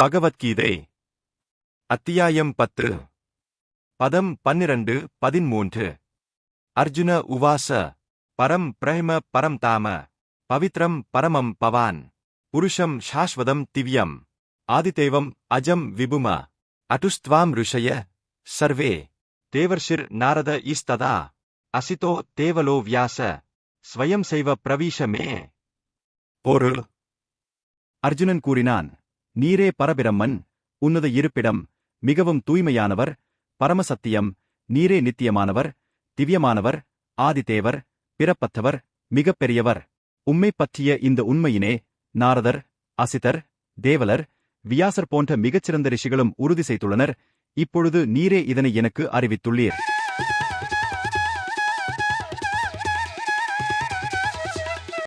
பகவத்கீதை. அத்தியாயம் பத்து. பதம் பன்னிரண்டு பதிமூன்று அர்ஜுன உவாச. பரம் பிரேம பரம் தாம. பவித்ரம் பரமம் பவான். புருஷம் சாஸ்வதம் திவ்யம். ஆதிதேவம் அஜம் விபும. அட்டுஸ்த்வாம் ருஷய. சர்வே. தேவர்ஷிர் நாரத இஸ்ததா அசிதோ தேவலோ வியாச. ஸ்வயம் செய்வ பிரவீஷமே பொருள். அர்ஜுனன் கூறினான் நீரே பரபிரம்மன் உன்னத இருப்பிடம் மிகவும் தூய்மையானவர் பரமசத்தியம் நீரே நித்தியமானவர் திவ்யமானவர் ஆதிதேவர் பிறப்பத்தவர் மிகப் பெரியவர் உம்மைப் பற்றிய இந்த உண்மையினே நாரதர் அசிதர் தேவலர் வியாசர் போன்ற மிகச்சிறந்த ரிஷிகளும் உறுதி செய்துள்ளனர். இப்பொழுது நீரே இதனை எனக்கு அறிவித்துள்ளீர்.